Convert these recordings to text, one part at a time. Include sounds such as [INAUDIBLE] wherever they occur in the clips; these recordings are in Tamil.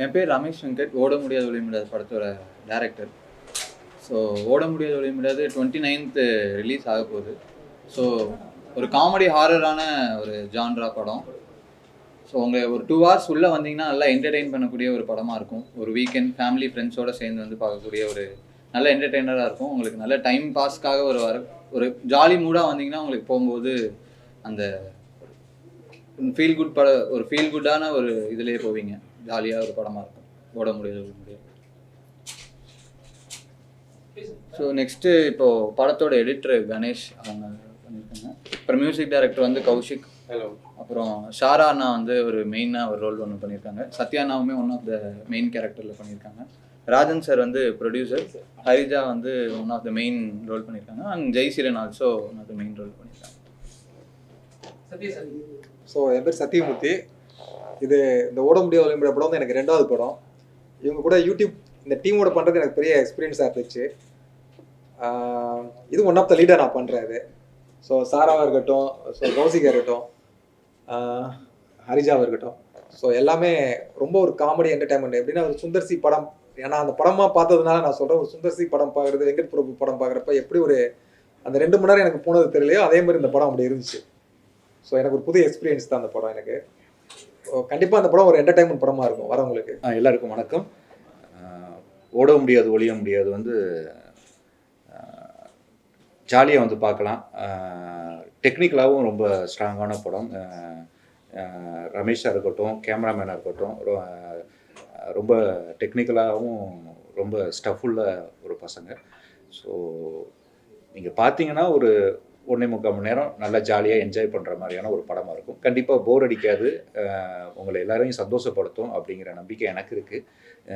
என் பேர் ரமேஷ் வெங்கட் ஓட முடியாத ஒளிய முடியாது படத்தோட டேரக்டர் ஸோ ஓட முடியாத ஒளிய முடியாது டுவெண்ட்டி நைன்த்து ரிலீஸ் ஆக போகுது. ஸோ ஒரு காமெடி ஹாரரான ஒரு ஜான்ரா படம். ஸோ உங்கள் ஒரு டூ ஹவர்ஸ் உள்ளே வந்தீங்கன்னா நல்லா என்டர்டெயின் பண்ணக்கூடிய ஒரு படமாக இருக்கும். ஒரு வீக்கெண்ட் ஃபேமிலி ஃப்ரெண்ட்ஸோடு சேர்ந்து வந்து பார்க்கக்கூடிய ஒரு நல்ல என்டர்டெய்னராக இருக்கும். உங்களுக்கு நல்ல டைம் பாஸ்க்காக ஒரு வர ஒரு ஜாலி மூடாக வந்தீங்கன்னா உங்களுக்கு போகும்போது அந்த ஃபீல் குட் பட ஒரு ஃபீல் குட்டான ஒரு இதுலேயே போவீங்க. ஜாலியாக ஒரு படமாக இருக்கும். ஓட முடியாது ஓட முடியாது. ஸோ நெக்ஸ்ட்டு இப்போது படத்தோட எடிட்டர் கணேஷ் அவங்க பண்ணியிருக்காங்க. அப்புறம் மியூசிக் டைரக்டர் வந்து கௌஷிக். ஹலோ அப்புறம் ஷாரா அண்ணா வந்து ஒரு மெயினாக ஒரு ரோல் ஒன்று பண்ணியிருக்காங்க. சத்யா அண்ணாவுமே ஒன் ஆஃப் த மெயின் கேரக்டரில் பண்ணியிருக்காங்க. ராஜன் சார் வந்து ப்ரொடியூசர் ஹரிஜா வந்து one of the main role பண்ணியிருக்காங்க. And Jaiseeran also one of the main role பண்ணியிருக்காங்க. ஸோ என் பேர் சத்தியமூர்த்தி. இது இந்த ஓட முடியாது ஒலிம்பியா படம் வந்து எனக்கு ரெண்டாவது படம். இவங்க கூட யூடியூப் இந்த டீமோட பண்ணுறது எனக்கு பெரிய எக்ஸ்பீரியன்ஸாக இருந்துச்சு. இது ஒன் ஆஃப் த லீடர் நான் பண்ணுறேன் இது. ஸோ சாராவாக இருக்கட்டும் ஸோ கௌசிகா இருக்கட்டும் ஹரிஜாவாக இருக்கட்டும். ஸோ எல்லாமே ரொம்ப ஒரு காமெடி என்டர்டைன்மெண்ட் எப்படின்னா ஒரு சுந்தர்சி படம். ஏன்னா அந்த படமாக பார்த்ததுனால நான் சொல்கிறேன் ஒரு சுந்தர்சி படம் பார்க்குறது வெங்கட் பிரபு படம் பார்க்குறப்ப எப்படி ஒரு அந்த ரெண்டு மணி நேரம் எனக்கு போனது தெரியலையோ அதே மாதிரி இந்த படம் அப்படி இருந்துச்சு. ஸோ எனக்கு ஒரு புது எக்ஸ்பீரியன்ஸ் தான் அந்த படம் எனக்கு. கண்டிப்பாக அந்த படம் ஒரு என்டர்டைன்மெண்ட் படமாக இருக்கும். வரவங்களுக்கு. ஆ, எல்லாருக்கும் வணக்கம். ஓட முடியாது ஒழிய முடியாது. வந்து ஜாலியாக வந்து பார்க்கலாம். டெக்னிக்கலாகவும் ரொம்ப ஸ்ட்ராங்கான படம். ரமேஷாக இருக்கட்டும் கேமராமேனாக இருக்கட்டும் ரொ- ரொம்ப டெக்னிக்கலாகவும் ரொம்ப ஸ்டஃபுள்ள ஒரு பசங்க. ஸோ நீங்கள் பார்த்தீங்கன்னா ஒரு ஒன்றே முக்கால் மணி நேரம் நல்லா ஜாலியாக என்ஜாய் பண்ணுற மாதிரியான ஒரு படமாக இருக்கும். கண்டிப்பாக போர் அடிக்காது. உங்களை எல்லாரையும் சந்தோஷப்படுத்தும் அப்படிங்கிற நம்பிக்கை எனக்கு இருக்குது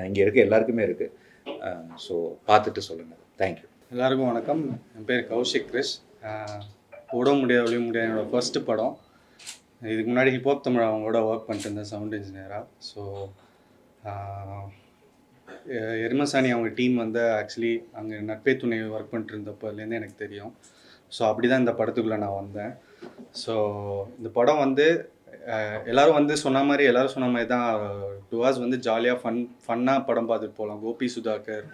இங்கே இருக்க எல்லாருக்குமே இருக்குது ஸோ பார்த்துட்டு சொல்லுங்கள் தேங்க்யூ எல்லாருக்கும் வணக்கம். என் பேர் கௌஷிக் கிரிஷ் ஓட முடியாது ஒழிய முடியாது. என்னோட ஃபர்ஸ்ட் படம். இதுக்கு முன்னாடி ஹிப்ஹாப் தமிழ் அவங்களோட ஒர்க் பண்ணிட்டு இருந்தேன் சவுண்ட் இன்ஜினியராக ஸோ எருமசாணி அவங்க டீம் வந்து ஆக்சுவலி அங்கே நட்பே துணை ஒர்க் பண்ணிட்டு இருந்தப்போலேருந்து எனக்கு தெரியும். ஸோ அப்படி தான் இந்த படத்துக்குள்ளே நான் வந்தேன். ஸோ இந்த படம் வந்து எல்லோரும் எல்லாரும் வந்து சொன்ன மாதிரி எல்லாரும் சொன்ன மாதிரி தான். டூ ஹார்ஸ் வந்து ஜாலியாக ஃபன் ஃபன்னாக படம் பார்த்துட்டு போகலாம். கோபி சுதாகர்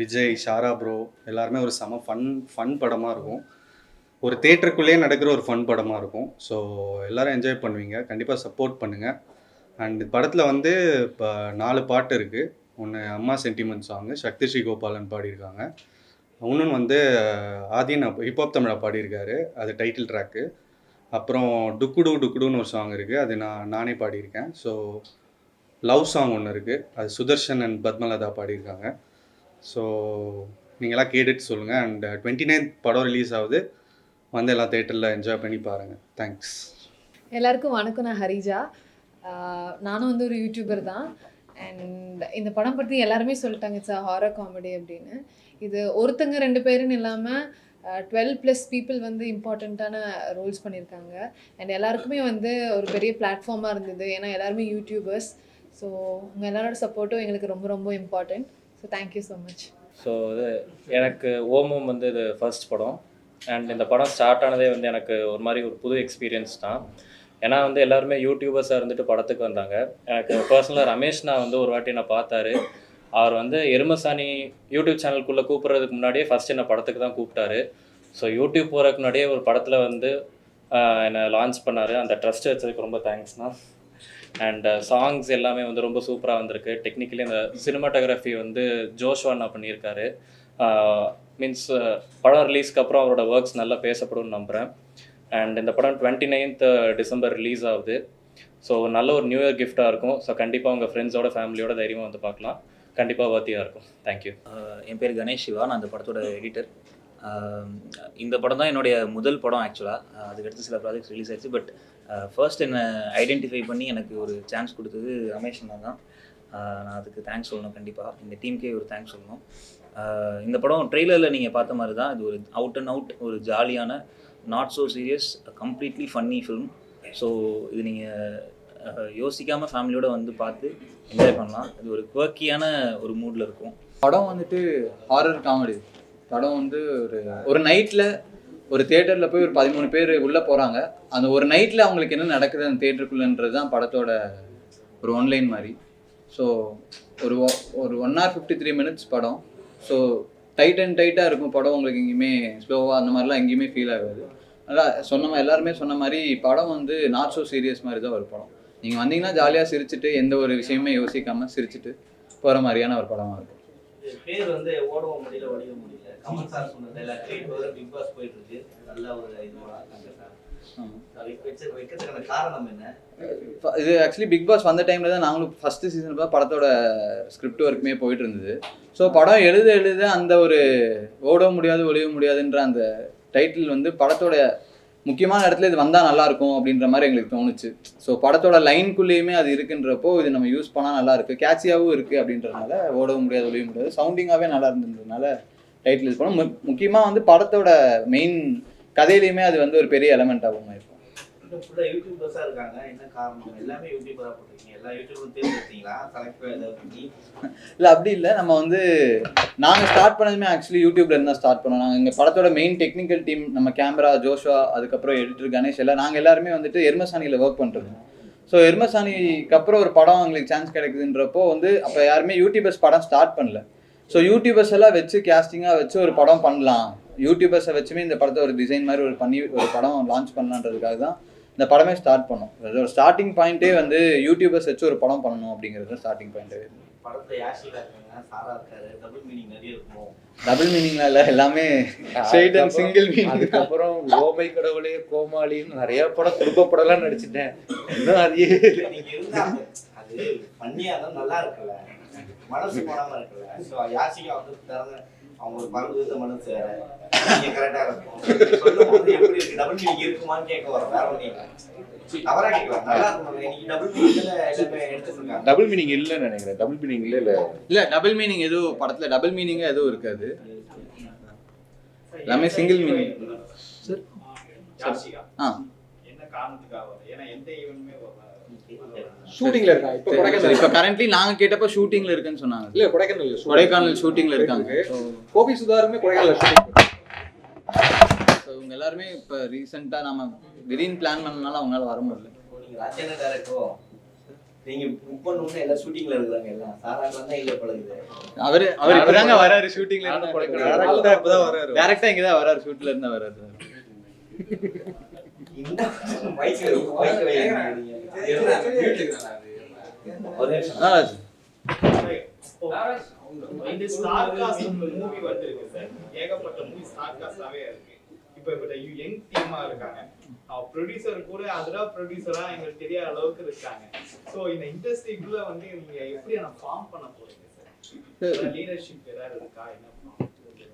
விஜய் ஷாரா ப்ரோ எல்லாருமே ஒரு செம ஃபன் ஃபன் படமாக இருக்கும். ஒரு தேட்டருக்குள்ளேயே நடக்கிற ஒரு ஃபன் படமாக இருக்கும். ஸோ எல்லோரும் என்ஜாய் பண்ணுவீங்க. கண்டிப்பாக சப்போர்ட் பண்ணுங்கள் அண்ட் படத்தில் வந்து இப்போ நாலு பாட்டு இருக்குது ஒன்று அம்மா சென்டிமெண்ட் சாங்கு சக்தி ஸ்ரீ கோபாலன் பாடியிருக்காங்க. இன்னொன்று வந்து ஆதீன் ஹிப்ஹாப் தமிழா பாடியிருக்காரு அது டைட்டில் ட்ராக்கு அப்புறம் டுக்குடு டுக்குடுன்னு ஒரு சாங் இருக்குது அது நான் நானே பாடியிருக்கேன். ஸோ லவ் சாங் ஒன்று இருக்குது அது சுதர்ஷன் அண்ட் பத்மலதா பாடியிருக்காங்க. ஸோ நீங்களாம் கேட்டுட்டு சொல்லுங்கள் அண்ட் டுவெண்ட்டி நைன்த் படம் ரிலீஸ் ஆகுது. வந்து எல்லா தேட்டரில் என்ஜாய் பண்ணி பாருங்கள் தேங்க்ஸ் எல்லாருக்கும் வணக்கம். நான் ஹரிஜா. நானும் வந்து ஒரு யூடியூபர் தான். அண்ட் இந்த படம் பற்றி எல்லாருமே சொல்லிட்டாங்க இட்ஸ் ஹாரர் காமெடி அப்படின்னு. இது ஒருத்தங்க ரெண்டு பேருன்னு இல்லாமல் டுவெல் ப்ளஸ் பீப்புள் வந்து இம்பார்ட்டண்ட்டான ரோல்ஸ் பண்ணியிருக்காங்க. அண்ட் எல்லாருக்குமே வந்து ஒரு பெரிய பிளாட்ஃபார்மாக இருந்தது. ஏன்னா எல்லாருமே யூடியூபர்ஸ் ஸோ உங்கள் எல்லாரோட சப்போர்ட்டும் எங்களுக்கு ரொம்ப ரொம்ப important so thank you so much so இது எனக்கு ஓமம் வந்து இது ஃபர்ஸ்ட் படம். அண்ட் இந்த படம் ஸ்டார்ட் ஆனதே வந்து எனக்கு ஒரு மாதிரி ஒரு புது எக்ஸ்பீரியன்ஸ் தான். ஏன்னா வந்து எல்லாருமே யூடியூபர்ஸாக இருந்துட்டு படத்துக்கு வந்தாங்க. எனக்கு பர்சனலாக ரமேஷ்னா வந்து ஒரு வாட்டி நான் பார்த்தாரு. அவர் வந்து எருமசாணி யூடியூப் சேனலுக்குள்ளே கூப்பிட்றதுக்கு முன்னாடியே ஃபஸ்ட் என்ன படத்துக்கு தான் கூப்பிட்டாரு. ஸோ யூடியூப் போகிறதுக்கு முன்னாடியே ஒரு படத்தில் வந்து என்னை லான்ச் பண்ணார். அந்த ட்ரஸ்ட் வச்சதுக்கு ரொம்ப தேங்க்ஸ்ண்ணா அண்ட் சாங்ஸ் எல்லாமே வந்து ரொம்ப சூப்பராக வந்திருக்கு. டெக்னிக்கலி அந்த சினிமாட்டோகிராஃபி வந்து ஜோஷ்வானா பண்ணியிருக்காரு. மீன்ஸ் படம் ரிலீஸ்க்கு அப்புறம் அவரோட ஒர்க்ஸ் நல்லா பேசப்படும்னு நம்புகிறேன் அண்ட் இந்த படம் டுவெண்ட்டி நைன்த் டிசம்பர் ரிலீஸ் ஆகுது. ஸோ நல்ல ஒரு நியூ இயர் கிஃப்டாக இருக்கும். ஸோ கண்டிப்பாக உங்கள் ஃப்ரெண்ட்ஸோட ஃபேமிலியோட தைரியமாக வந்து பார்க்கலாம். கண்டிப்பாக வர்த்தியாக இருக்கும். தேங்க்யூ என் பேர் கணேஷ் சிவா. நான் அந்த படத்தோட எடிட்டர் இந்த படம் தான் என்னுடைய முதல் படம் ஆக்சுவலாக அதுக்கடுத்து சில ப்ராஜெக்ட்ஸ் ரிலீஸ் ஆயிடுச்சு. பட் ஃபர்ஸ்ட் என்னை ஐடென்டிஃபை பண்ணி எனக்கு ஒரு சான்ஸ் கொடுத்தது ரமேஷ் தான். நான் அதுக்கு தேங்க்ஸ் சொல்லணும் கண்டிப்பாக இந்த டீமுக்கே ஒரு தேங்க்ஸ் சொல்லணும். இந்த படம் ட்ரெய்லரில் நீங்கள் பார்த்த மாதிரி தான் இது ஒரு அவுட் அண்ட் அவுட் ஒரு ஜாலியான not so serious completely funny film so இது நீங்கள் யோசிக்காமல் ஃபேமிலியோடு வந்து பார்த்து என்ஜாய் பண்ணலாம். இது ஒரு குவர்க்கியான ஒரு மூடில் இருக்கும். படம் வந்துட்டு ஹாரர் காமெடி படம் வந்து ஒரு ஒரு நைட்டில் ஒரு தேட்டரில் போய் ஒரு பதிமூணு பேர் உள்ளே போகிறாங்க அந்த ஒரு நைட்டில் அவங்களுக்கு என்ன நடக்குது அந்த தேட்டருக்குள்ளன்றது தான் படத்தோட ஒரு ஒன்லைன் மாதிரி. ஸோ ஒரு ஒரு one hour fifty three minutes படம். ஸோ டைட் அண்ட் டைட்டாக இருக்கும் படம். உங்களுக்கு எங்கேயுமே ஸ்லோவாக அந்த மாதிரிலாம் எங்கேயுமே ஃபீல் ஆகாது. அதான் சொன்ன எல்லாருமே சொன்ன மாதிரி படம் வந்து நாட் ஸோ சீரியஸ் மாதிரி தான் ஒரு படம். நீங்கள் வந்தீங்கன்னா ஜாலியாக சிரிச்சிட்டு எந்த ஒரு விஷயமே யோசிக்காமல் சிரிச்சிட்டு போகிற மாதிரியான ஒரு படமாக இருக்கும். பேர் வந்து ஓடவும் முடியல ஒழிய முடியல. கமல் சார் சொன்ன டைலாக் இப்போ பிக் பாஸ் போயிட்டு இருக்கு. நல்ல ஒரு இதுவாக இருக்காங்க சார். இது ஆக்சுவலி பிக் பாஸ் வந்த டைமில் தான் நாங்களும் ஃபஸ்ட்டு சீசன் படத்தோட ஸ்கிரிப்ட் ஒர்க்குமே போயிட்டு இருந்தது. ஸோ படம் எழுத எழுத அந்த ஒரு ஓட முடியாது ஒளிய முடியாதுன்ற அந்த டைட்டில் வந்து படத்தோட முக்கியமான இடத்துல இது வந்தால் நல்லாயிருக்கும் அப்படின்ற மாதிரி எங்களுக்கு தோணுச்சு. ஸோ படத்தோட லைன்குள்ளேயுமே அது இருக்குன்றப்போ இது நம்ம யூஸ் பண்ணால் நல்லாயிருக்கு. கேட்சியாகவும் இருக்குது அப்படின்றதுனால ஓடவும் முடியாது ஒளிய முடியாது. சவுண்டிங்காகவே நல்லா இருந்ததுனால டைட்டில் யூஸ் பண்ணோம். முக்கியமாக வந்து படத்தோட மெயின் கதையிலையுமே அது வந்து ஒரு பெரிய எலமெண்ட்டாகவும் இருக்கும் ஃபுல்லாக யூடியூபர்ஸாக இருக்காங்க. என்ன காரணம்? எல்லாமே யூடியூபராக போட்டிருக்கீங்க. எல்லா யூடியூபரும் தேர்ந்தெடுத்தீங்களா பண்ணி? இல்லை அப்படி இல்லை. நம்ம வந்து நாங்கள் ஸ்டார்ட் பண்ணதுமே ஆக்சுவலி யூடியூப்ல இருந்து தான் ஸ்டார்ட் பண்ணோம். நாங்கள் எங்கள் படத்தோட மெயின் டெக்னிக்கல் டீம் நம்ம கேமரா ஜோஷா அதுக்கப்புறம் எடிட்டர் கணேஷ் எல்லாம் நாங்கள் எல்லாருமே வந்துட்டு எர்மசானியில் ஒர்க் பண்ணுறோம் ஸோ எர்மசானிக்கு அப்புறம் ஒரு படம் எங்களுக்கு சான்ஸ் கிடைக்குதுன்றப்போ வந்து அப்போ யாருமே யூடியூபர்ஸ் படம் ஸ்டார்ட் பண்ணல. ஸோ யூடியூபர்ஸ் எல்லாம் வச்சு கேஸ்டிங்காக வச்சு ஒரு படம் பண்ணலாம். யூடியூபர்ஸை வச்சுமே இந்த படத்தை ஒரு டிசைன் மாதிரி ஒரு பண்ணி ஒரு படம் லான்ச் பண்ணலான்றதுக்காக தான் இந்த படமே ஸ்டார்ட் பண்ணோம். அதோட ஸ்டார்டிங் பாயிண்ட்டே வந்து யூடியூபர்ஸ் வச்சு ஒரு படம் பண்ணணும் அப்படிங்கிறது ஸ்டார்டிங் பாயிண்ட்டே படத்தில் யாஷிகா இருக்காங்க சாரா இருக்காரு டபுள் மீனிங் நிறைய இருக்கும்? டபுள் மீனிங்ல இல்ல எல்லாமே ஸ்ட்ரெயிட் அண்ட் சிங்கிள் மீனிங் அதுக்கப்புறம் ஓமை கடவுளே கோமாளின்னு நிறைய படம் குடும்ப படம்லாம் நடிச்சிட்டேன். இன்னும் அது பண்ணியா தான் நல்லா இருக்குல்ல மனசு போடாம இருக்குல்ல ஸோ யாசிகா வந்து திறந்த அவங்க ஒரு பறந்து வித்த மனசு வேற நீங்க கரெக்டா இருக்கும் எப்படி இருக்கு? டபுள் மீனிங் இருக்குமான்னு கேட்க வரோம். வேற ஒன்றும் இல்லை. தவறா கேட்கலாம். நல்லா இருக்கும் இன்னைக்கு டபுள் மீனிங்ல எடுத்துருக்காங்க டபுள் மீனிங் இல்லைன்னு நினைக்கிறேன். டபுள் மீனிங் இல்ல இல்ல? இல்ல டபுள் மீனிங் எதுவும் படத்துல டபுள் மீனிங் எதுவும் இருக்காது. எல்லாமே single meaning. யாஷிகா ஆ. என்ன காரணத்துக்காக? ஏன்னா எந்த ஈவெண்ட்டுமே ஷூட்டிங்ல இருக்காங்க இப்போ சரி, கொடைக்கானல் இப்ப கரண்ட்லி நாங்க கேட்டப்ப ஷூட்டிங்ல இருக்குன்னு சொன்னாங்க. இல்ல கொடைக்கானல். கொடைக்கானல் ஷூட்டிங்ல இருக்காங்க. கோபி சுதாருமே கொடைக்கானல் ஷூட்டிங் இவங்க எல்லாருமே இப்ப ரீசெண்டா நம்ம திடீர்னு பிளான் பண்ணனால அவங்களால வர முடியல. ராஜேந்திர டேரக்டரோ நீங்க புக் பண்ணணும்னு எல்லாம் ஷூட்டிங்ல இருக்கிறாங்க எல்லாம்? தான் இல்ல பழகுது அவரு அவர் இப்பதாங்க வராரு ஷூட்டிங்ல இருந்து கொடைக்கானல் டேரக்டா இப்பதான் வராரு. டேரக்டா இங்க தான் வராரு ஷூட்ல இருந்து வராரு. [LAUGHS] இந்த ஸ்டார் காஸ்ட் மூவி வந்திருக்கு சார் ஏகப்பட்ட மூவி ஸ்டார் காஸ்டாவே இருக்கு இப்போ இப்போ யங் டீமா இருக்காங்க ப்ரொடியூசர் கூட அதுடா ப்ரொடியூசரா எங்களுக்கு தெரியாத அளவுக்கு இருக்காங்க ஸோ இந்த இண்டஸ்ட்ரிக்குள்ள வந்து நீங்க எப்படி நான் ஃபார்ம் பண்ண போறீங்க சார் லீடர்ஷிப் ஏதாவது இருக்கா என்ன?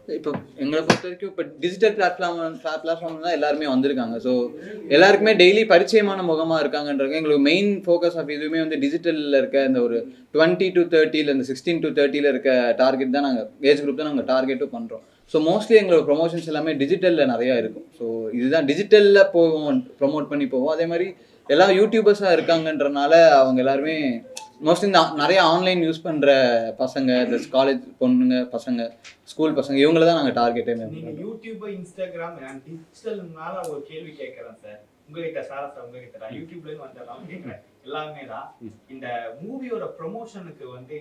இப்போ எங்களை பொறுத்த வரைக்கும் இப்போ டிஜிட்டல் பிளாட்ஃபார்ம் பிளாட்ஃபார்ம் தான் எல்லாருமே வந்திருக்காங்க. ஸோ எல்லாருக்குமே டெய்லி பரிச்சயமான முகமாக இருக்காங்கன்றது எங்களுக்கு மெயின் ஃபோக்கஸ் ஆஃப் இதுவுமே வந்து டிஜிட்டலில் இருக்க இந்த ஒரு டுவெண்ட்டி டு தேர்ட்டியில் இந்த சிக்ஸ்டீன் டு தேர்ட்டியில் இருக்க டார்கெட் தான் நாங்கள் ஏஜ் குரூப் தான் நாங்கள் டார்கெட்டும் பண்ணுறோம் ஸோ மோஸ்ட்லி எங்களோட ப்ரொமோஷன்ஸ் எல்லாமே டிஜிட்டலில் நிறையா இருக்கும். ஸோ இதுதான் டிஜிட்டலில் போவோம் ப்ரொமோட் பண்ணி போவோம். அதே மாதிரி எல்லா யூடியூபர்ஸாக இருக்காங்கன்றனால அவங்க எல்லாருமே மோஸ்ட்லி நிறைய ஆன்லைன் யூஸ் பண்ணுற பசங்க இந்த காலேஜ் பொண்ணுங்க பசங்க ஸ்கூல் பசங்க இவங்கள தான் நாங்கள் டார்கெட்டே நீங்க யூடியூப் இன்ஸ்டாகிராம் டிஜிட்டல்னால ஒரு கேள்வி கேட்கறேன் சார் உங்ககிட்ட சாரா சார் உங்ககிட்ட தான் யூடியூப்ல இருந்து வந்தெல்லாம் கேட்கறேன் எல்லாமே தான். இந்த மூவியோட ப்ரொமோஷனுக்கு வந்து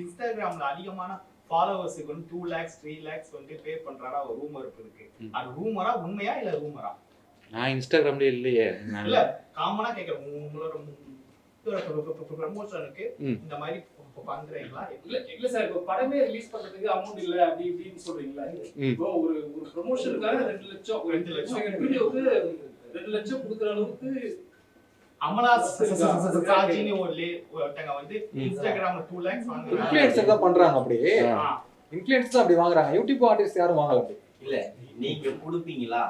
இன்ஸ்டாகிராம்ல அதிகமான ஃபாலோவர்ஸுக்கு வந்து டூ லேக்ஸ் த்ரீ லேக்ஸ் வந்து பே பண்றாரா ஒரு ரூமர் இருக்கு. அது ரூமரா உண்மையா இல்ல ரூமரா நான் இன்ஸ்டாகிராம்ல இல்லையே. நான் இல்ல காமனா கேட்கறேன் உங்களோட ப்ரமோஷனுக்கு. இந்த மாதிரி பண்றீங்களா? இல்ல இல்ல சார் இப்போ படமே ரிலீஸ் பண்றதுக்கு அமௌண்ட் இல்ல அப்படி இப்படின்னு சொல்றீங்களா. இப்போ ஒரு ஒரு ப்ரொமோஷனுக்காக ரெண்டு லட்சம் ஒரு ரெண்டு லட்சம். எங்க வீடியோக்கு ரெண்டு லட்சம் கொடுக்குற அளவுக்கு அமலா ஒருத்தங்க வந்து இன்ஸ்டாகிராம்ல டூ லேக்ஸ் வாங்குறாங்க. இன்ஃப்ளூயன்சர் தான் பண்றாங்க அப்படி? ஆ. இன்ஃப்ளூயன்ஸ் தான் அப்படி வாங்குறாங்க. யூடியூப் ஆர்டிஸ்ட் யாரும் வாங்கல அப்படி? இல்ல நீங்க கொடுப்பீங்களா?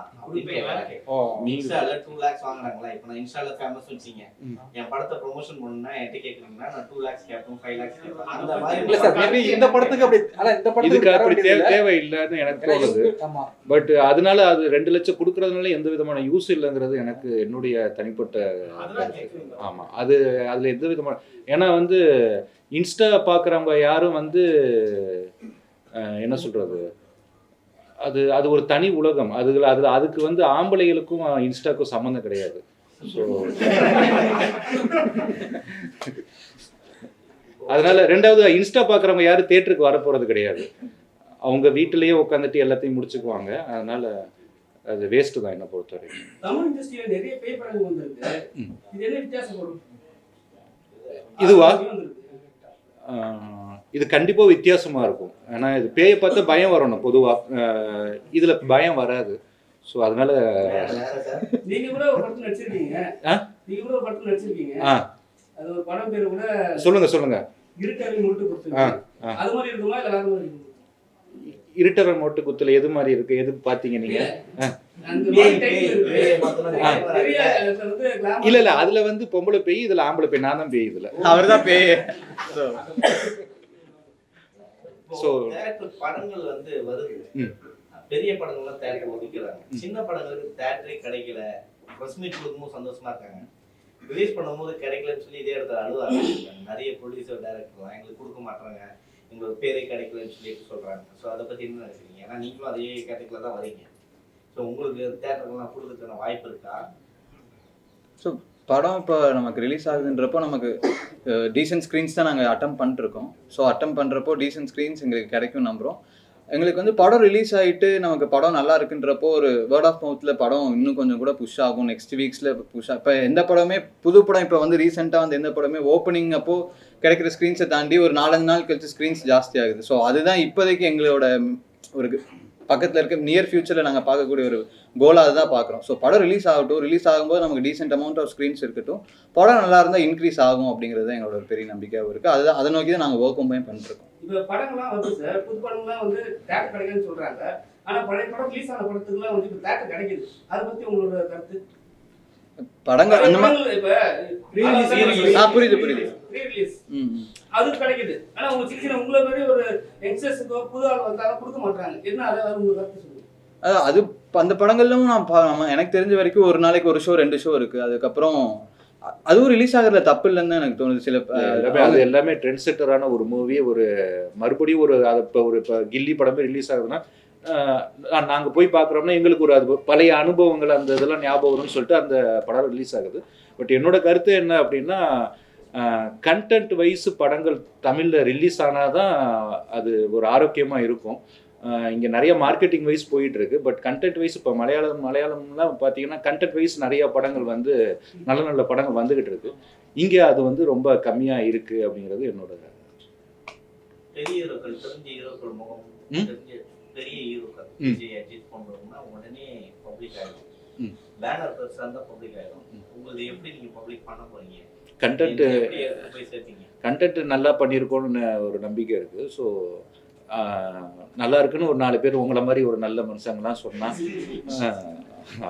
இன்ஸ்டால டூ லேக்ஸ் வாங்குறாங்களா? இப்போ நான் இன்ஸ்டால ஃபேமஸ் வச்சீங்க. என் படத்தை ப்ரொமோஷன் பண்ணணும்னா என்கிட்ட கேக்குறீங்கன்னா நான் டூ லேக்ஸ் கேட்போம் ஃபைவ் லேக்ஸ் கேட்பேன். அந்த மாதிரி இல்ல சார் மேபி இந்த படத்துக்கு அப்படி ஆனா இந்த இதுக்கு படத்துக்கு அப்படி தேவை இல்ல. தேவையில்லைன்னு எனக்கு தோணுது. பட் அதனால அது ரெண்டு லட்சம் கொடுக்கறதுனால எந்த விதமான யூஸ் இல்லைங்கிறது எனக்கு என்னுடைய தனிப்பட்ட. ஆமா. அது அதுல எந்த விதமான ஏன்னா வந்து இன்ஸ்டா பார்க்குறவங்க யாரும் வந்து என்ன சொல்றது? அது அது ஒரு தனி உலகம். அது அது அதுக்கு வந்து ஆம்பளைகளுக்கும் இன்ஸ்டாக்கும் சம்மந்தம் கிடையாது. ஸோ அதனால ரெண்டாவது இன்ஸ்டா பார்க்குறவங்க யாரும் தேட்டருக்கு வர போகிறது கிடையாது. அவங்க வீட்டிலேயே உட்காந்துட்டு எல்லாத்தையும் முடிச்சுக்குவாங்க. அதனால அது வேஸ்ட்டு தான் என்னை பொறுத்த வரைக்கும் இதுவா? இது கண்டிப்பாக வித்தியாசமாக இருக்கும். ஏன்னா இது பேயை பார்த்தா பயம் வரணும் பொதுவாக இதில் பயம் வராது. ஸோ அதனால ஆ? சொல்லுங்க சொல்லுங்க. இருட்டரை மோட்டு குத்துல எது மாதிரி இருக்கு? எது பார்த்தீங்க நீங்க? இல்ல. இல்ல அதுல வந்து பொம்பளை பேய் இதுல ஆம்பளை பேய் நான் தான் பேய். இதுல அவர் தான் பேய் ஸோ படங்கள் வந்து வருது. பெரிய படங்கள்லாம் தேட்டர் ஒதுக்கிறாங்க சின்ன படங்களுக்கு தேட்டரே கிடைக்கல. ப்ரெஸ் மீட் கொடுக்கும்போது சந்தோஷமா இருக்காங்க. ரிலீஸ் பண்ணும்போது கிடைக்கலன்னு சொல்லி இதே இடத்துல அழுவாங்க நிறைய ப்ரொடியூசர் டைரக்டர்லாம் எங்களுக்கு கொடுக்க மாட்டாங்க எங்களுக்கு பேரே கிடைக்கலன்னு சொல்லிட்டு சொல்றாங்க. ஸோ அதை பத்தி என்ன நினைக்கிறீங்க? ஏன்னா நீங்களும் அதே கேட்டகரியில் தான் வரீங்க. ஸோ உங்களுக்கு தேட்டருக்குலாம் கொடுக்கறதுக்கான வாய்ப்பு இருக்கா? ஸோ படம் இப்போ நமக்கு ரிலீஸ் ஆகுதுன்றப்போ நமக்கு டீசென்ட் ஸ்க்ரீன்ஸ் தான் நாங்கள் அட்டம் பண்ணிருக்கோம் ஸோ அட்டம் பண்ணுறப்போ டீசென்ட் ஸ்க்ரீன்ஸ் எங்களுக்கு கிடைக்கும் நம்புகிறோம் எங்களுக்கு வந்து படம் ரிலீஸ் ஆகிட்டு நமக்கு படம் நல்லா இருக்குன்றப்போ ஒரு வேர்ட் ஆஃப் மவுத்தில் படம் இன்னும் கொஞ்சம் கூட புஷ் ஆகும். நெக்ஸ்ட் வீக்ஸில் புஷ் இப்போ எந்த படமே புது படம் இப்போ வந்து ரீசெண்டாக வந்து எந்த படமே ஓப்பனிங் அப்போ கிடைக்கிற ஸ்க்ரீன்ஸை தாண்டி ஒரு நாலஞ்சு நாள் கழிச்சு ஸ்க்ரீன்ஸ் ஜாஸ்தி ஆகுது. ஸோ அதுதான் இப்போதைக்கு எங்களோட ஒரு பக்கத்தில் இருக்க நியர் ஃபியூச்சரில் நாங்கள் பார்க்கக்கூடிய ஒரு கோலாக தான் பார்க்குறோம். ஸோ படம் ரிலீஸ் ஆகட்டும் ரிலீஸ் ஆகும்போது நமக்கு டீசென்ட் அமௌண்ட் ஆஃப் ஸ்க்ரீன்ஸ் இருக்கட்டும் படம் நல்லா இருந்தால் இன்க்ரீஸ் ஆகும் அப்படிங்கிறது தான் எங்களோட ஒரு பெரிய நம்பிக்கையாக இருக்குது அதுதான் அதை நோக்கி தான் நாங்கள் ஒர்க்கும் போய் பண்ணிருக்கோம் இப்போ படங்கள்லாம் வந்து சார் புது படங்கள்லாம் வந்து தேட்டர் கிடைக்குதுன்னு சொல்கிறாங்க ஆனால் பழைய படம் ரிலீஸ் ஆன படத்துக்குலாம் வந்து இப்போ தேட்டர் கிடைக்குது. அதை பற்றி உங்களோட கருத்து? படங்கள் அந்த மாதிரி. ஆ, புரியுது, புரியுது. அது கிடைக்குது. ஆனா உங்க சின்ன சின்ன உங்களை மாதிரி ஒரு யங்ஸ்டர்ஸுக்கோ புது ஆள் வந்தாலும் கொடுக்க மாட்டாங்க என்ன அதை உங்க கருத்து சொல்லுங்க? அதான் அது இப்ப அந்த படங்கள்லும் நான் எனக்கு தெரிஞ்ச வரைக்கும் ஒரு நாளைக்கு ஒரு ஷோ ரெண்டு ஷோ இருக்குது அதுக்கப்புறம் அதுவும் ரிலீஸ் ஆகுறதுல தப்பு இல்லைன்னு தான் எனக்கு தோணுது. சில எல்லாமே அது எல்லாமே ட்ரெண்ட் செட்டரான ஒரு மூவி ஒரு மறுபடியும் ஒரு அது இப்போ ஒரு இப்போ கில்லி படமே ரிலீஸ் ஆகுதுன்னா நாங்கள் போய் பார்க்குறோம்னா எங்களுக்கு ஒரு அது பழைய அனுபவங்கள் அந்த இதெல்லாம் ஞாபகம் வரும்னு சொல்லிட்டு அந்த படம் ரிலீஸ் ஆகுது. பட் என்னோட கருத்து என்ன அப்படின்னா கண்டென்ட் வைஸ் படங்கள் தமிழில் ரிலீஸ் ஆனால் தான் அது ஒரு ஆரோக்கியமாக இருக்கும். இங்கே நிறைய மார்க்கெட்டிங் வைஸ் போயிட்டு இருக்கு. பட் கண்டென்ட் வைஸ் இப்போ மலையாளம் மலையாளம்லாம் பார்த்தீங்கன்னா கண்டென்ட் வைஸ் நிறைய படங்கள் வந்து நல்ல நல்ல படங்கள் வந்துகிட்டு இருக்கு. இங்கே அது வந்து ரொம்ப கம்மியாக இருக்கு அப்படிங்கிறது என்னோட பெரிய பெரிய ஹீரோக்கள். விஜய் அஜித் போன்றவங்கன்னா உடனே பப்ளிக் ஆயிடும். ம். பேனர் பெருசா இருந்தா பப்ளிக் ஆயிடும். உங்களுக்கு எப்படி நீங்க பப்ளிக் பண்ண போறீங்க? கண்டென்ட் கண்டென்ட் நல்லா பண்ணியிருக்கோன்னு ஒரு நம்பிக்கை இருக்குது ஸோ நல்லா இருக்குன்னு ஒரு நாலு பேர் உங்களை மாதிரி ஒரு நல்ல மனுஷங்களாம் சொன்னால்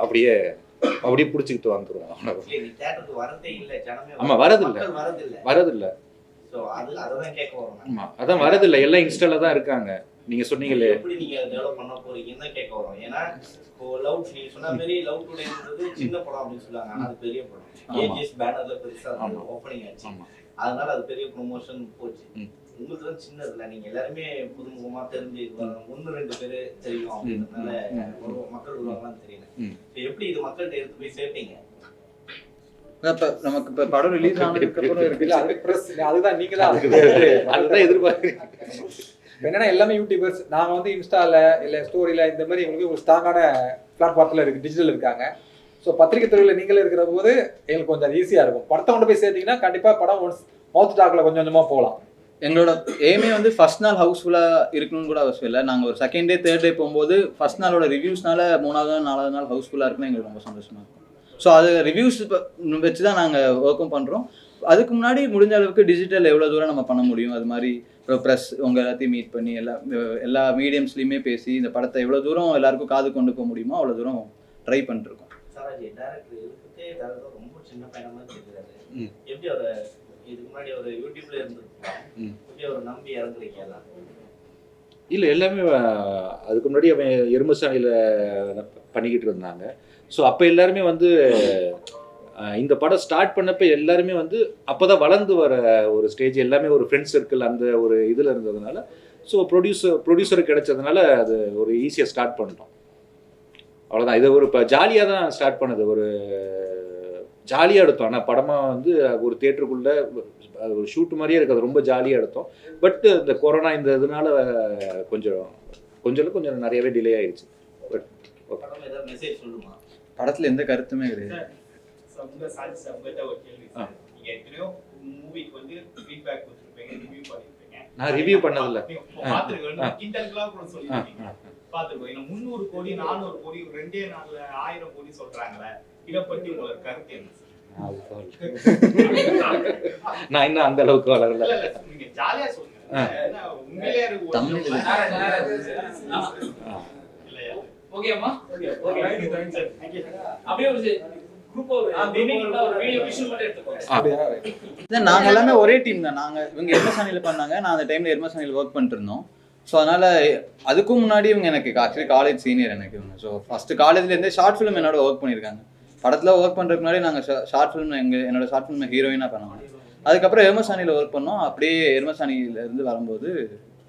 அப்படியே அப்படியே பிடிச்சிக்கிட்டு வந்துடுவோம் அவ்வளவுதான். இல்ல, நீ தேட்டருக்கு வரதே இல்ல ஜனமே ஆமா, வரதில்ல. வரதில்ல. வரதில்லை. ஆமாம் அதான் வரதில்லை. எல்லாம் இன்ஸ்டால தான் இருக்காங்க. நீங்கள் சொன்னீங்களே. எப்படி நீங்க டெவலப் பண்ண போறீங்கன்னு கேட்க வரோம். ஏன்னா இப்போ லவ் நீங்க சொன்ன மாதிரி லவ் டுடேன்றது சின்ன படம் அப்படின்னு சொல்லுவாங்க. ஆனா அது பெரிய படம். ஏஜிஎஸ் பேனர்ல பெருசா. ஓப்பனிங் ஆச்சு. அதனால அது பெரிய ப்ரொமோஷன் போச்சு. உங்களுக்கு தான் சின்னது இல்ல. நீங்க எல்லாருமே புதுமுகமா தெரிஞ்சு. ஒண்ணு ரெண்டு பேரு தெரியும் அப்படின்றதுனால மக்கள் வருவாங்களான்னு தெரியல. எப்படி இது மக்கள்கிட்ட எடுத்து போய் சேர்ப்பீங்க? இப்ப நமக்கு இப்போ படம் [LAUGHS] ரிலீஸ் அது அதுதான் நீங்க தான் அதுதான் எதிர்பார்க்குறேன் என்னன்னா எல்லாமே யூடியூபர்ஸ் நாங்கள் வந்து இன்ஸ்டாவில் இல்லை ஸ்டோரியில் இந்த மாதிரி எங்களுக்கு ஒரு ஸ்ட்ராங்கான பிளாட்ஃபார்ம்ல இருக்குது டிஜிட்டல் இருக்காங்க. ஸோ பத்திரிகை துறையில் நீங்களே இருக்கிற போது எங்களுக்கு கொஞ்சம் ஈஸியாக இருக்கும். படத்தை கொண்டு போய் சேர்த்தீங்கன்னா கண்டிப்பாக படம் ஒன்ஸ் மவுத் டாக்கில் கொஞ்சம் கொஞ்சமாக போகலாம். எங்களோட எய்மே வந்து ஃபர்ஸ்ட் நாள் ஹவுஸ்ஃபுல்லாக இருக்கணும்னு கூட அவசியம் இல்லை. நாங்கள் ஒரு செகண்ட் டே தேர்ட் டே போகும்போது ஃபர்ஸ்ட் நாளோட ரிவ்யூஸ்னால மூணாவது நாள் நாலாவது நாள் ஹவுஸ்ஃபுல்லாக இருக்குன்னு எங்களுக்கு ரொம்ப சந்தோஷமாக இருக்கும். ஸோ அது ரிவ்யூஸ் வச்சு தான் நாங்கள் ஒர்க்கும் பண்ணுறோம் அதுக்கு முன்னாடி முடிஞ்ச அளவுக்கு டிஜிட்டல் எவ்வளோ தூரம் நம்ம பண்ண முடியும்? அது மாதிரி ப்ரெஸ் உங்கள் எல்லாத்தையும் மீட் பண்ணி எல்லா எல்லா மீடியம்ஸ்லையுமே பேசி இந்த படத்தை எவ்வளோ தூரம் எல்லாருக்கும் காது கொண்டு போக முடியுமோ அவ்வளோ தூரம் ட்ரை பண்ணிருக்கோம். சாராஜி டேரக்டர் இருக்கிறதே டேரக்டர் ரொம்ப சின்ன பையனமா தெரியுறாரு ம். எப்படி அவரை இதுக்கு முன்னாடி ஒரு யூடியூப்ல இருந்திருக்கலாம் ம். எப்படி அவர் நம்பி இறங்குறீங்க அதான் இல்லை எல்லாமே அதுக்கு முன்னாடி அவன் எருமசாணியில் பண்ணிக்கிட்டு இருந்தாங்க. ஸோ அப்போ எல்லாருமே வந்து இந்த படம் ஸ்டார்ட் பண்ணப்போ எல்லாருமே வந்து அப்போ தான் வளர்ந்து வர ஒரு ஸ்டேஜ் எல்லாமே ஒரு ஃப்ரெண்ட்ஸ் சர்க்கிள் அந்த ஒரு இதில் இருந்ததுனால ஸோ ப்ரொடியூசர் ப்ரொடியூசர் கிடைச்சதுனால அது ஒரு ஈஸியாக ஸ்டார்ட் பண்ணிட்டோம். அவ்வளோதான் இதை ஒரு இப்போ ஜாலியாக தான் ஸ்டார்ட் பண்ணது. ஒரு ஜாலியாக எடுத்தோம். ஆனால் படமாக வந்து ஒரு தேட்டருக்குள்ளே அது ஒரு ஷூட் மாதிரியே இருக்காது ரொம்ப ஜாலியாக எடுத்தோம். பட் இந்த கொரோனா இந்த இதனால கொஞ்சம் கொஞ்சம் கொஞ்சம் நிறையவே டிலே ஆயிடுச்சு. பட் சொல்லுமா? படத்தில் எந்த கருத்துமே கிடையாது. சார் சார் உங்கள்கிட்ட ஒரு கேள்வி. சார் நீங்க எத்தனையோ மூவிக்கு வந்து ஃபீட்பேக் கொடுத்துருப்பீங்க ரிவ்யூ பண்ணிருப்பீங்க. நான் review பண்ணதில்ல. ஆ. கிண்டலுக்குலாம் கூட சொல்லிருக்கீங்க. ஆ. பார்த்திருக்கோம் இன்னும் முந்நூறு கோடி நானூறு கோடி ரெண்டே நாள்ல ஆயிரம் கோடி சொல்றாங்களே. இதை பத்தி உங்களுக்கு கருத்து என்ன? [LAUGHS] நான் இன்னும் அந்த அளவுக்கு வளரல. ஜாலியா சொல்லுங்க. ஏன்னா தமிழ்ல. இல்லையா? ஓகேம்மா okay thank you thank you sir thank you அப்படியே ஒரு நாங்கள் எல்லாமே ஒரே டீம் தான். நாங்கள் இவங்க எர்மசானியில் பண்ணாங்க நான் அந்த டைமில் எர்மசானியில் ஒர்க் பண்ணிட்டு இருந்தோம் ஸோ அதனால் அதுக்கும் முன்னாடி இவங்க எனக்கு ஆக்சுவலி காலேஜ் சீனியர் எனக்கு இவங்க. ஸோ ஃபஸ்ட்டு காலேஜ்லேருந்தே ஷார்ட் ஃபிலிம் என்னோட ஒர்க் பண்ணியிருக்காங்க. படத்தில் ஒர்க் பண்ணுறதுக்கு முன்னாடி நாங்கள் ஷார்ட் ஃபிலிம் எங்கள் என்னோட ஷார்ட் ஃபிலிம் ஹீரோயினாக பண்ணுவோம் அதுக்கப்புறம் எர்மசானியில் ஒர்க் பண்ணோம். அப்படியே எர்மசானியிலேருந்து வரும்போது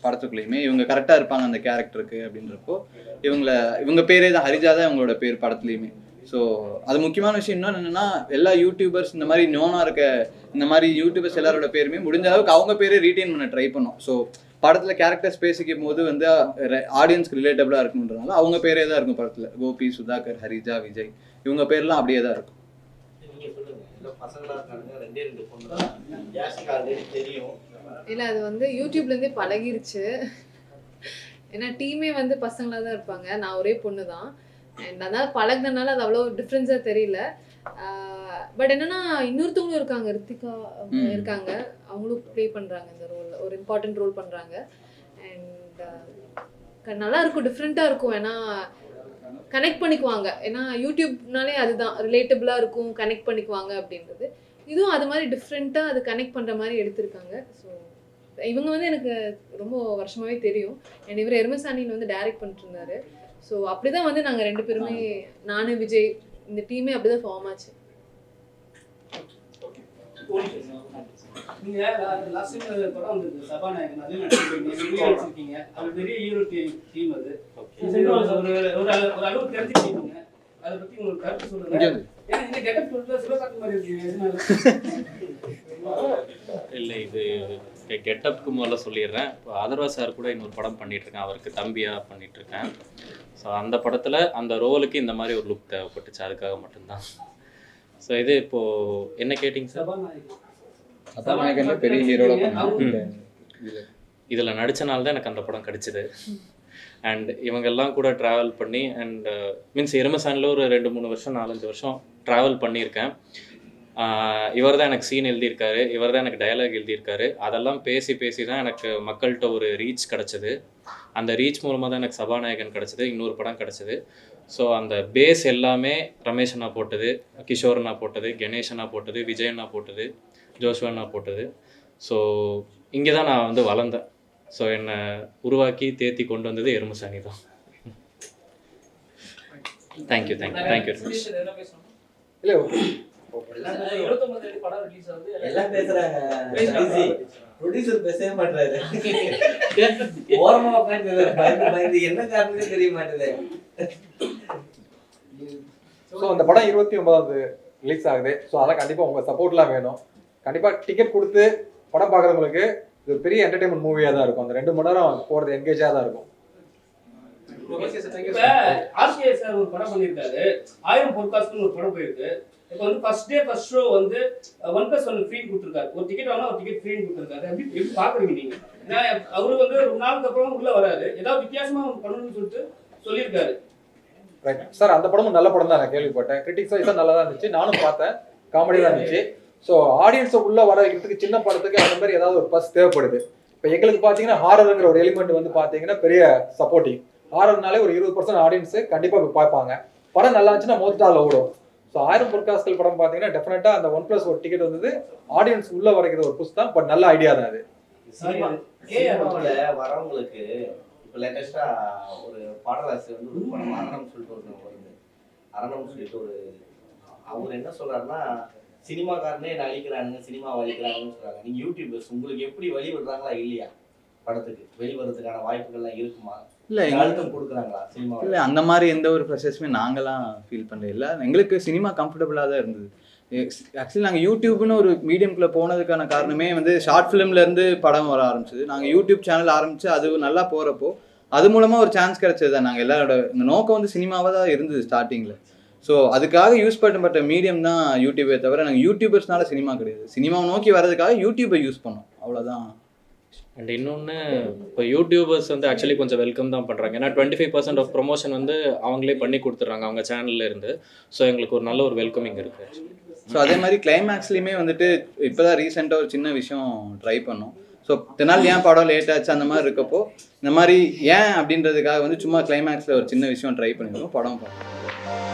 படத்துக்குள்ளேயுமே இவங்க கரெக்டாக இருப்பாங்க அந்த கேரக்டருக்கு அப்படின்றப்போ இவங்கள இவங்க பேரே தான் ஹரிஜா தான் இவங்களோட பேர் படத்துலையுமே. ஸோ அது முக்கியமான விஷயம் இன்னொன்று என்னென்னா எல்லா யூடியூபர்ஸ் இந்த மாதிரி நோனாக இருக்க இந்த மாதிரி யூடியூபர்ஸ் எல்லாரோட பேருமே முடிஞ்ச அளவுக்கு அவங்க பேரே ரீட்டைன் பண்ண ட்ரை பண்ணோம். ஸோ படத்தில் கேரக்டர்ஸ் பேசிக்கும் போது வந்து ஆடியன்ஸ்க்கு ரிலேட்டபிளாக இருக்கணுன்றதுனால அவங்க பேரே தான் இருக்கும் படத்தில். கோபி சுதாகர் ஹரிஜா விஜய் இவங்க பேர்லாம் அப்படியே தான் இருக்கும். நீங்க சொல்லுங்க. இல்ல பசங்களா இருக்காங்க ரெண்டே ரெண்டு பொண்ணு தான் யாசிகா ஆல்ரெடி தெரியும். இல்லை அது வந்து யூடியூப்லேருந்தே பழகிருச்சு. ஏன்னா டீமே வந்து பசங்களாக தான் இருப்பாங்க. நான் ஒரே பொண்ணு தான் அண்ட் அதனால் பழகுனதுனால அது அவ்வளோ டிஃப்ரென்ஸாக தெரியல. பட் என்னன்னா இன்னொருத்தவங்களும் இருக்காங்க. ரித்திகா. இருக்காங்க. அவங்களும் ப்ளே பண்ணுறாங்க இந்த ரோல் ஒரு இம்பார்ட்டன்ட் ரோல் பண்ணுறாங்க அண்ட் நல்லா இருக்கும். டிஃப்ரெண்ட்டாக இருக்கும். ஏன்னா கனெக்ட் பண்ணிக்குவாங்க. ஏன்னா யூடியூப்னாலே அதுதான். ரிலேட்டபிளாக இருக்கும். கனெக்ட் பண்ணிக்குவாங்க அப்படின்றது. இதுவும் அது மாதிரி டிஃப்ரெண்ட்டாக அது கனெக்ட் பண்ணுற மாதிரி எடுத்திருக்காங்க. ஸோ இவங்க வந்து எனக்கு ரொம்ப வருஷமாவே தெரியும். அண்ட் இவர் எருமசாணியில் வந்து டைரக்ட் பண்ணிட்டு இருந்தாரு. ஸோ அப்படிதான் வந்து நாங்கள் ரெண்டு பேருமே நானு விஜய் இந்த டீமே அப்படிதான் ஃபார்ம் ஆச்சு. நீங்க லாஸ்ட் டைம் படம் வந்திருக்கு. சபாநாயகன் நடிச்சிருக்கீங்க. அது பெரிய ஹீரோ டீம் அது. ஒரு அளவு- தெரிஞ்சுக்கிட்டீங்க அதை பத்தி உங்களுக்கு கருத்து சொல்லுங்க. ஏன்னா இந்த கெட்டப் சொல்லிட்டு சிவகார்த்தி மாதிரி இருக்கீங்க. எதனால [LAUGHS] இல்லை இது கெட்டப்புக்கு முதல்ல சொல்லிடுறேன். இப்போ அதர்வா சார் கூட இன்னொரு படம் பண்ணிட்டு இருக்கேன் அவருக்கு தம்பியாக பண்ணிட்டு இருக்கேன் ஸோ அந்த படத்தில் அந்த ரோலுக்கு இந்த மாதிரி ஒரு லுக் தேவைப்பட்டுச்சு. அதுக்காக மட்டும்தான். ஸோ இது இப்போ என்ன கேட்டிங்க சார் பெரிய ஹீரோட பண்ணாங்க இதில் நடித்தனால தான் எனக்கு அந்த படம் கிடைச்சிது. அண்ட் இவங்கெல்லாம் கூட ட்ராவல் பண்ணி அண்ட் மீன்ஸ் எருமசானில் ஒரு ரெண்டு மூணு வருஷம் நாலஞ்சு வருஷம் ட்ராவல் பண்ணியிருக்கேன். இவர் தான் எனக்கு சீன் எழுதியிருக்காரு இவர் தான் எனக்கு டயலாக் எழுதியிருக்காரு. அதெல்லாம் பேசி பேசி தான் எனக்கு மக்கள்கிட்ட ஒரு ரீச் கிடச்சிது. அந்த ரீச் மூலமாக தான் எனக்கு சபாநாயகன் கிடச்சிது இன்னொரு படம் கிடச்சிது. ஸோ அந்த பேஸ் எல்லாமே ரமேஷனா போட்டது கிஷோர் அண்ணா போட்டது கணேஷனா போட்டது விஜயண்ணா போட்டது ஜோஷ்வா போட்டது. ஸோ இங்கே தான் நான் வந்து வளர்ந்தேன். ஸோ என்னை உருவாக்கி தேத்தி கொண்டு வந்தது எருமசாணி தான். தேங்க்யூ தேங்க்யூ தேங்க்யூ இல்லை இருபத்தொன்பது தேதி படம் ரிலீஸ் ஆகுது. எல்லாம் பேசுறாங்க. ப்ரொடியூசர் பேசவே மாட்டாரு ஓரமா உட்காந்து பயந்து பயந்து என்ன காரணமே தெரிய மாட்டேது ஸோ அந்த படம் இருபத்தி ஒன்பதாவது ரிலீஸ் ஆகுது. ஸோ அதான் கண்டிப்பாக உங்கள் சப்போர்ட்லாம் வேணும். கண்டிப்பாக டிக்கெட் கொடுத்து படம் பார்க்குறவங்களுக்கு இது ஒரு பெரிய என்டர்டைன்மெண்ட் மூவியாக தான் இருக்கும். அந்த ரெண்டு மணி நேரம் போகிறது என்கேஜாக தான் இருக்கும். ஆசிரியர் சார் ஒரு படம் பண்ணியிருக்காரு. ஆயிரம் பொற்காசுன்னு ஒரு படம் போயிருக்கு. இப்போ வந்து ஃபர்ஸ்ட் டே ஃபர்ஸ்ட் ஷோ வந்து ஒன் பிளஸ் ஒன் ஃப்ரீ கொடுத்துருக்காரு. ஒரு டிக்கெட் வாங்கினா ஒரு டிக்கெட் ஃப்ரீ கொடுத்துருக்காரு. எப்படி எப்படி பாக்குறீங்க நீங்க? ஏன்னா அவரு வந்து ஒரு நாளுக்கு அப்புறம் உள்ள வராரு. ஏதாவது வித்தியாசமா பண்ணணும்னு சொல்லிட்டு சொல்லியிருக்காரு. ரைட் சார் அந்த படமும் நல்ல படம் தான். நான் கேள்விப்பட்டேன். கிரிட்டிக்ஸ் வைஸாக நல்லா தான் இருந்துச்சு. நானும் பார்த்தேன். காமெடியாக தான் இருந்துச்சு. ஸோ ஆடியன்ஸை உள்ள வர வைக்கிறதுக்கு சின்ன படத்துக்கு அந்த மாதிரி ஏதாவது ஒரு பஸ் தேவைப்படுது. இப்போ எங்களுக்கு பார்த்தீங்கன்னா ஹாரருங்கிற ஒரு எலிமெண்ட் வந்து பார்த்தீங்கன்னா பெரிய சப்போர்ட்டிங் ஹாரர்னாலே ஒரு இருபது பர்சன்ட் ஆடியன்ஸு கண்டிப்பாக பார்ப்பாங்க. படம் நல்லா இருந்துச்சுன்னா மோஸ்ட்டாக ஓடும். ஸோ ஆயிரம் பொற்காசுகள் படம் பார்த்தீங்கன்னா டெஃபினட்டாக அந்த ஒன் ப்ளஸ் ஒரு டிக்கெட் வந்தது. ஆடியன்ஸ் உள்ள வரைக்கிற ஒரு புஷ் தான். பட் நல்ல ஐடியா தான் அது. வரவங்களுக்கு இப்போ லேட்டஸ்டா ஒரு பாடலாசிரியர் வந்து ஒரு படம் அரணம் சொல்லிட்டு ஒரு வருது அரணம் சொல்லிட்டு ஒரு அவர் என்ன சொல்றாருன்னா சினிமாக்காரனே என்ன அழிக்கிறானுங்க சினிமா அழிக்கிறாங்கன்னு சொல்றாங்க. நீங்க யூடியூபர்ஸ் உங்களுக்கு எப்படி வழி விடுறாங்களா இல்லையா? படத்துக்கு வெளிவரதுக்கான வாய்ப்புகள்லாம் இருக்குமா? இல்லை அழுத்தம் கொடுக்குறாங்களா சினிமா இல்லை அந்த மாதிரி எந்த ஒரு ப்ரெஷர்ஸுமே நாங்களாம் ஃபீல் பண்ணல. இல்லை எங்களுக்கு சினிமா கம்ஃபர்டபுளாக தான் இருந்தது. ஆக்சுவலி நாங்கள் யூடியூப்னு ஒரு மீடியம்குள்ளே போனதுக்கான காரணமே வந்து ஷார்ட் ஃபிலிம்லேருந்து படம் வர ஆரம்பிச்சது. நாங்கள் யூடியூப் சேனல் ஆரம்பித்து அது நல்லா போகிறப்போ அது மூலமாக ஒரு சான்ஸ் கிடைச்சது தான். நாங்கள் எல்லாரோட எங்கள் நோக்கம் வந்து சினிமாவாக தான் இருந்தது ஸ்டார்டிங்கில் ஸோ அதுக்காக யூஸ் பண்ணப்பட்ட மீடியம் தான் யூடியூபே தவிர நாங்கள் யூடியூபர்ஸ்னால சினிமா கிடையாது. சினிமாவை நோக்கி வர்றதுக்காக யூடியூபை யூஸ் பண்ணோம். அவ்வளோதான் அண்ட் இன்னொன்று இப்போ யூடியூபர்ஸ் வந்து ஆக்சுவலி கொஞ்சம் வெல்கம் தான் பண்ணுறாங்க ஏன்னா twenty five percent off promotion வந்து அவங்களே பண்ணி கொடுத்துட்றாங்க அவங்க சேனல்ல இருந்து ஸோ எங்களுக்கு ஒரு நல்ல ஒரு வெல்கமிங் இருக்குது ஸோ அதே மாதிரி கிளைமேக்ஸ்லேயுமே வந்துட்டு இப்போ தான் ரீசெண்டாக ஒரு சின்ன விஷயம் ட்ரை பண்ணோம். ஸோ தெனால் ஏன் படம் லேட் ஆச்சு அந்த மாதிரி இருக்கப்போ இந்த மாதிரி ஏன் அப்படின்றதுக்காக வந்து சும்மா கிளைமேக்ஸில் ஒரு சின்ன விஷயம் ட்ரை பண்ணிடுவோம் படம் பார்க்கணும்